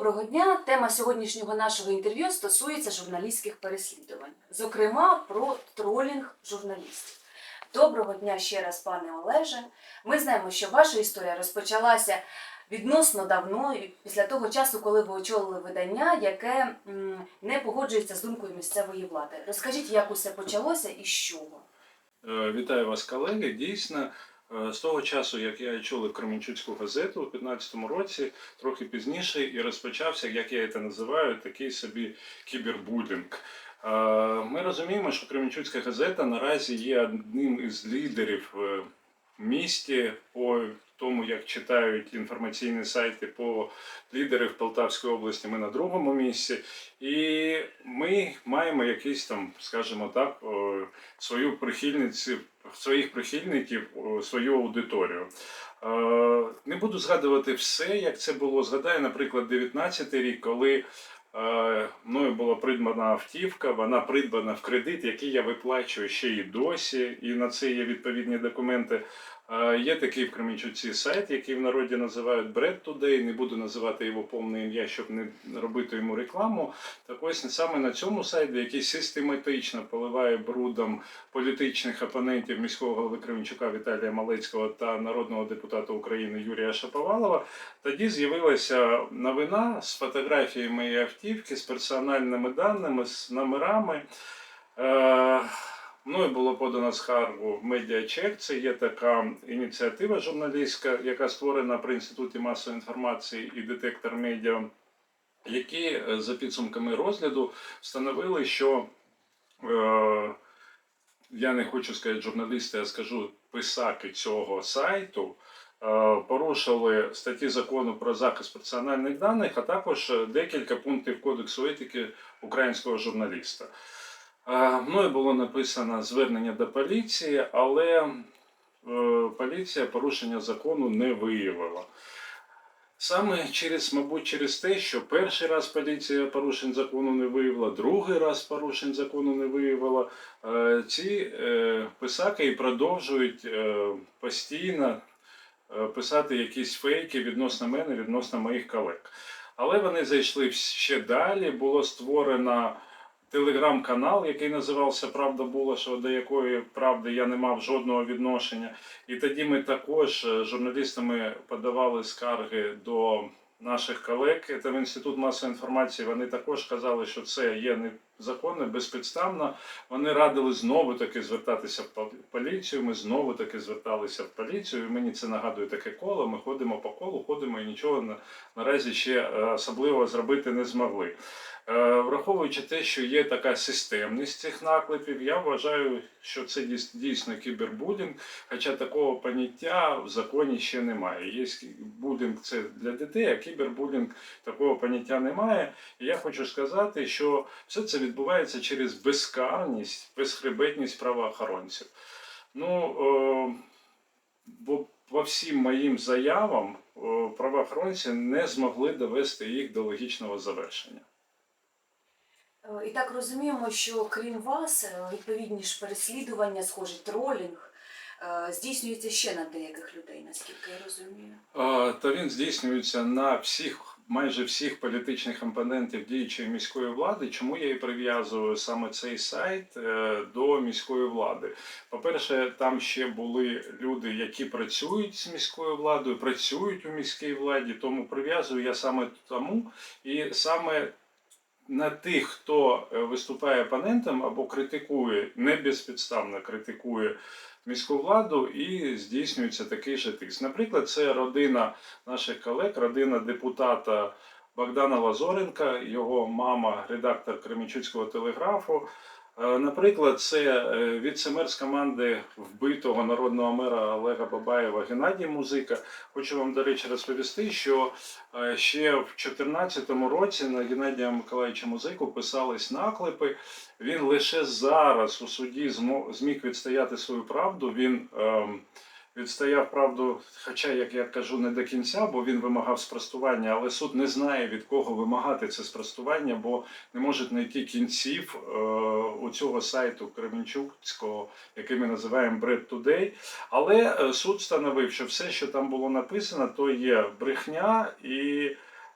Доброго дня. Тема сьогоднішнього нашого інтерв'ю стосується журналістських переслідувань, зокрема про тролінг журналістів. Доброго дня ще раз, пане Олеже. Ми знаємо, що ваша історія розпочалася відносно давно, після того часу, коли ви очолили видання, яке не погоджується з думкою місцевої влади. Розкажіть, як усе почалося і з чого? Е, Вітаю вас, колеги. Дійсно, з того часу, як я чули Кременчуцьку газету у 2015 році, трохи пізніше, і розпочався, як я це називаю, такий собі кібербулінг. Е, Ми розуміємо, що Кременчуцька газета наразі є одним із лідерів е, в місті по тому, як читають інформаційні сайти по лідерів Полтавської області. Ми на другому місці. І ми маємо якийсь там, скажімо так, свою прихильницю, своїх прихильників, свою аудиторію. Е, Не буду згадувати все, як це було. Згадаю, наприклад, 19 рік, коли е, мною була придбана автівка, вона придбана в кредит, який я виплачую ще і досі, і на це є відповідні документи. Е, Є такий в Кременчуці сайт, який в народі називають Bread Today. Не буду називати його повне ім'я, щоб не робити йому рекламу. Так ось саме на цьому сайті, який систематично поливає брудом політичних опонентів міського голови Кременчука Віталія Малецького та народного депутата України Юрія Шаповалова, тоді з'явилася новина з фотографією моєї автівки, з персональними даними, з номерами. Е, Мною було подано скаргу в медіачек. Це є така ініціатива журналістська, яка створена при інституті масової інформації і детектор медіа, які е, за підсумками розгляду встановили, що е, я не хочу сказати журналісти, я скажу писаки цього сайту. е, Порушили статті закону про захист персональних даних, а також е, декілька пунктів кодексу етики українського журналіста. Е, Мною було написано звернення до поліції, але е, поліція порушення закону не виявила. Саме через, мабуть, через те, що перший раз поліція порушень закону не виявила, другий раз порушень закону не виявила, е, ці писаки і продовжують постійно писати якісь фейки відносно мене, відносно моїх колег. Але вони зайшли ще далі, було створено телеграм-канал, який називався Правда Булашева, до якої правди я не мав жодного відношення. І тоді ми також е, журналістами подавали скарги до наших колег. Це в інститут масової інформації. Вони також казали, що це є незаконно, безпідставно. Вони радили знову таки звертатися в поліцію. Ми знову таки зверталися в поліцію. І мені це нагадує таке коло. Ми ходимо по колу, ходимо і нічого на- наразі ще е, особливо зробити не змогли. Е, Враховуючи те, що є така системність цих наклепів, я вважаю, що це дійсно кібербулінг, хоча такого поняття в законі ще немає. Є булінг це для дітей, а кібербулінг такого поняття немає. І я хочу сказати, що все це відбувається через безкарність, безхребетність правоохоронців. Ну, о, бо по всім моїм заявам о, правоохоронці не змогли довести їх до логічного завершення. Е, І так розуміємо, що крім вас, е, відповідні ж переслідування, схожі тролінг, е, здійснюється ще на деяких людей, наскільки я розумію. Та він здійснюється на всіх, майже всіх політичних компонентів діючої міської влади. Чому я і прив'язую саме цей сайт до міської влади? По-перше, там ще були люди, які працюють з міською владою, працюють у міській владі, тому прив'язую я саме тому і саме. На тих, хто е, виступає опонентом або критикує, не безпідставно критикує міську владу і здійснюється такий же тиск. Наприклад, це родина наших колег, родина депутата Богдана Лазоренка, його мама, редактор Кременчуцького телеграфу. Е, Наприклад, це віцемер з команди вбитого народного мера Олега Бабаєва Геннадій Музика. Хочу вам, до речі, розповісти, що е, ще в 2014 році на Геннадія Миколаївича Музику писались наклепи. Він лише зараз у суді зміг відстояти свою правду. Він ем, відстояв правду, хоча, як я кажу, не до кінця, бо він вимагав спростування, але суд не знає від кого вимагати це спростування, бо не може знайти кінців е, у цього сайту Кременчуцького, який ми називаємо Bread Today. Але е, суд встановив, що все, що там було написано, то є брехня і.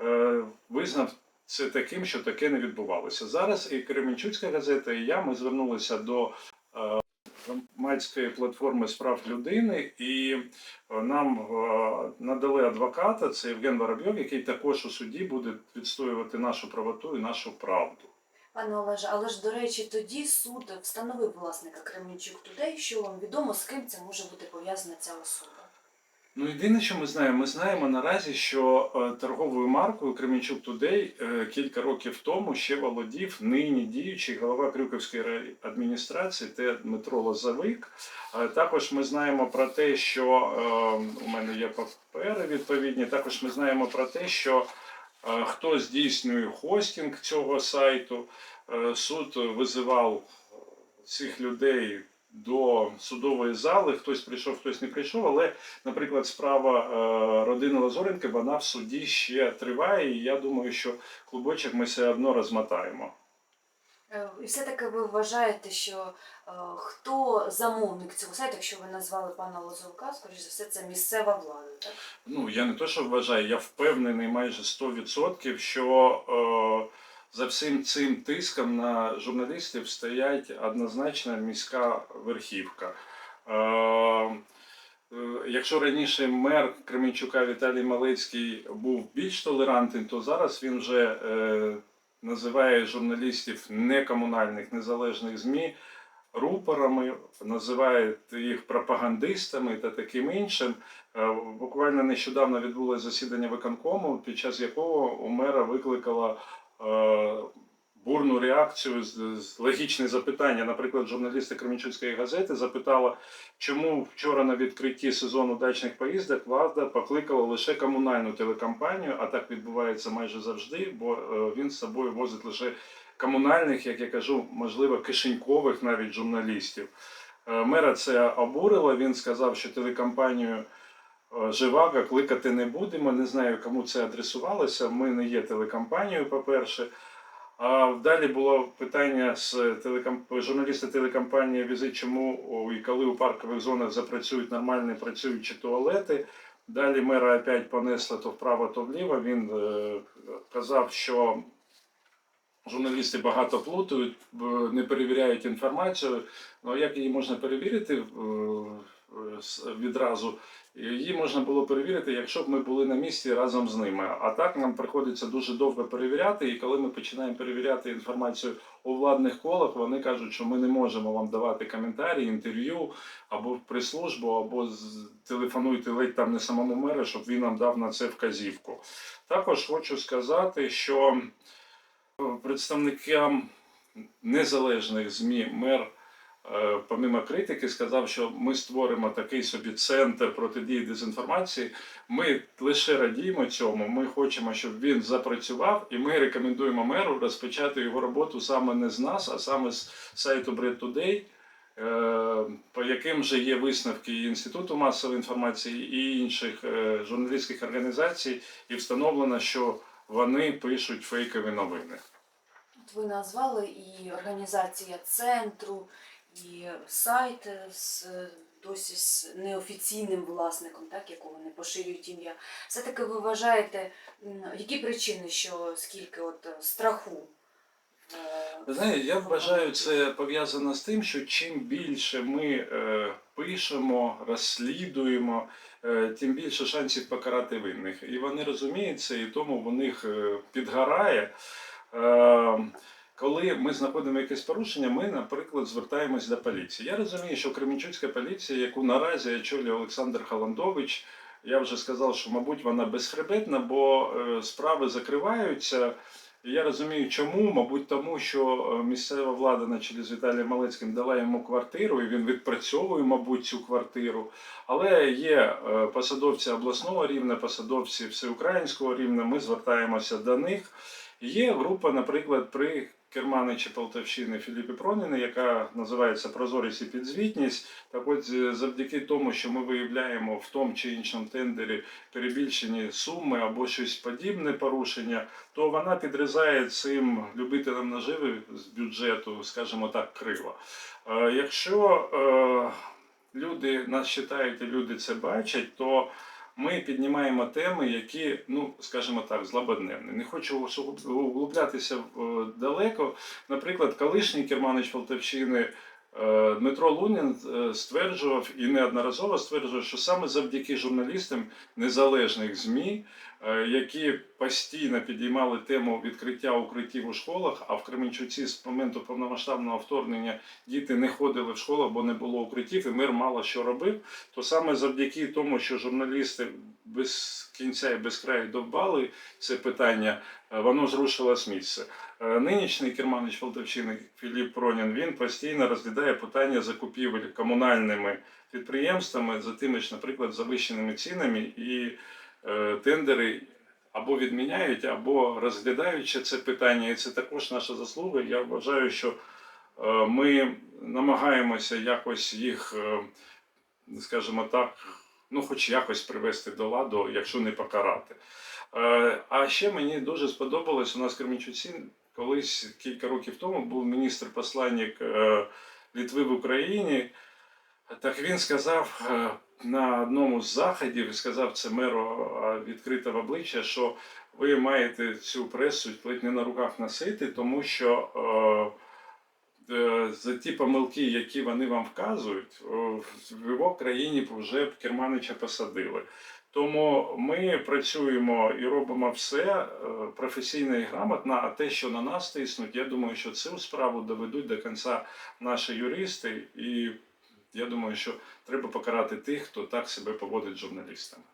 е, визнав це таким, що таке не відбувалося. Зараз і Кременчуцька газета, і я ми звернулися до е, громадської платформи справ людини, і е, нам е, надали адвоката, це Євген Воробйов, який також у суді буде відстоювати нашу правоту і нашу правду. Пане Олеже, але ж до речі, тоді суд встановив власника Кременчук Тудей. Що вам відомо, з ким це може бути пов'язана ця особа? Ну, єдине, що ми знаємо, ми знаємо наразі, що е, торговою маркою Кременчук Тудей е, кілька років тому ще володів нині діючий голова Крюківської адміністрації те Дмитро Лозовик. Е, також ми знаємо про те, що е, у мене є папери відповідні. Також ми знаємо про те, що хто здійснює хостинг цього сайту. Суд визивав цих людей до судової зали. Хтось прийшов, хтось не прийшов. Але, наприклад, справа е, родини Лазоренки вона в суді ще триває. І я думаю, що клубочок ми все одно розмотаємо. Е, І все-таки ви вважаєте, що е, хто замовник цього сайту, якщо ви назвали пана Лозовика, скоріш за все, це місцева влада, так? Ну я не то, що вважаю, я впевнений майже 100%, що е, за всім цим тиском на журналістів стоять однозначно міська верхівка. Е, е, Якщо раніше мер Кременчука Віталій Малецький був більш толерантним, то зараз він вже е, називає журналістів некомунальних незалежних ЗМІ рупорами, називає їх пропагандистами та таким іншим. Буквально нещодавно відбулося засідання виконкому, під час якого у мера викликала бурну реакцію, з- логічне запитання. Наприклад, журналісти Кременчуцької газети запитала, чому вчора на відкритті сезону дачних поїздок влада покликала лише комунальну телекомпанію, а так відбувається майже завжди, бо е, він з собою возить лише комунальних, як я кажу, можливо, кишенькових навіть журналістів. Е, Мера це обурило. Він сказав, що телекомпанію е, Живаго кликати не будемо. Не знаю, кому це адресувалося. Ми не є телекомпанією, по-перше. А далі було питання з телеком... журналіста телекомпанії Візит, чому і коли у паркових зонах запрацюють нормальні працюючі туалети. Далі мера опять понесла то вправо, то вліво. Він е, казав, що журналісти багато плутають, не перевіряють інформацію. Ну як її можна перевірити е, е, відразу? Її можна було перевірити, якщо б ми були на місці разом з ними. А так нам приходиться дуже довго перевіряти. І коли ми починаємо перевіряти інформацію у владних колах, вони кажуть, що ми не можемо вам давати коментарі, інтерв'ю або в прес-службу, або телефонуйте ледь там не самому меру, щоб він нам дав на це вказівку. Також хочу сказати, що представникам незалежних ЗМІ мер помимо критики, сказав, що ми створимо такий собі центр протидії дезінформації. Ми лише радіємо цьому. Ми хочемо, щоб він запрацював, і ми рекомендуємо меру розпочати його роботу саме не з нас, а саме з сайту Bread Today, е, по яким вже є висновки Інституту масової інформації і інших е, журналістських організацій, і встановлено, що вони пишуть фейкові новини. Ви назвали і організація центру, і сайт з досі з неофіційним власником, так, якого не поширюють ім'я. Все-таки ви вважаєте, які причини, що скільки от е, страху? е, Ви знаєте, я вважаю, це пов'язано з тим, що чим більше ми е, пишемо, розслідуємо, тим більше шансів покарати винних. І вони розуміють це, і тому в них підгорає. Коли ми знаходимо якесь порушення, ми, наприклад, звертаємось до поліції. Я розумію, що Кременчуцька поліція, яку наразі очолює Олександр Халандович, я вже сказав, що, мабуть, вона безхребетна, бо е, справи закриваються. Я розумію, чому, мабуть, тому що е, місцева влада на чолі з Віталієм Малецьким дала йому квартиру, і він відпрацьовує, мабуть, цю квартиру. Але є е, посадовці обласного рівня, посадовці всеукраїнського рівня. Ми звертаємося до них. Є група, наприклад, при керманичі Полтавщини Філіпі Проніни, яка називається Прозорість і підзвітність. Так от е, завдяки тому, що ми виявляємо в тому чи іншому тендері перебільшені суми або щось подібне порушення, то вона підрізає цим любителям наживи з бюджету, скажімо так, криво. Е, Якщо е, люди нас читають і люди це бачать, то ми піднімаємо теми, які, ну скажімо так, злободневні. Не хочу углублятися е, далеко. Наприклад, колишній керманич Полтавщини Дмитро Лунін е, стверджував і неодноразово стверджував, що саме завдяки журналістам незалежних ЗМІ, е, які постійно підіймали тему відкриття укриттів у школах, а в Кременчуці з моменту повномасштабного вторгнення діти не ходили в школу, бо не було укриттів, і мир мало що робив, то саме завдяки тому, що журналісти без кінця і без краю довбали це питання, е, воно зрушило з місця. Е, Нинішній керманич Полтавщини Філіп Пронін він постійно розглядає питання закупівель комунальними підприємствами за тими ж, наприклад, завищеними цінами і е, тендери або відміняють, або розглядають ще це питання, і це також наша заслуга. Я вважаю, що ми намагаємося якось їх, скажімо так, ну, хоч якось привести до ладу, якщо не покарати. Е, А ще мені дуже сподобалось у нас в Кременчуці колись кілька років тому був міністр-посланник е, Літви в Україні. Так він сказав е, на одному з заходів, сказав це меру відкрите в обличчя, що ви маєте цю пресу ледь не на руках носити, тому що за ті помилки, які вони вам вказують, е, в його країні вже Керманича посадили. Тому ми працюємо і робимо все е, професійно і грамотно, а те, що на нас тиснуть, я думаю, що цю справу доведуть до кінця наші юристи, і я думаю, що треба покарати тих, хто так себе поводить з журналістами.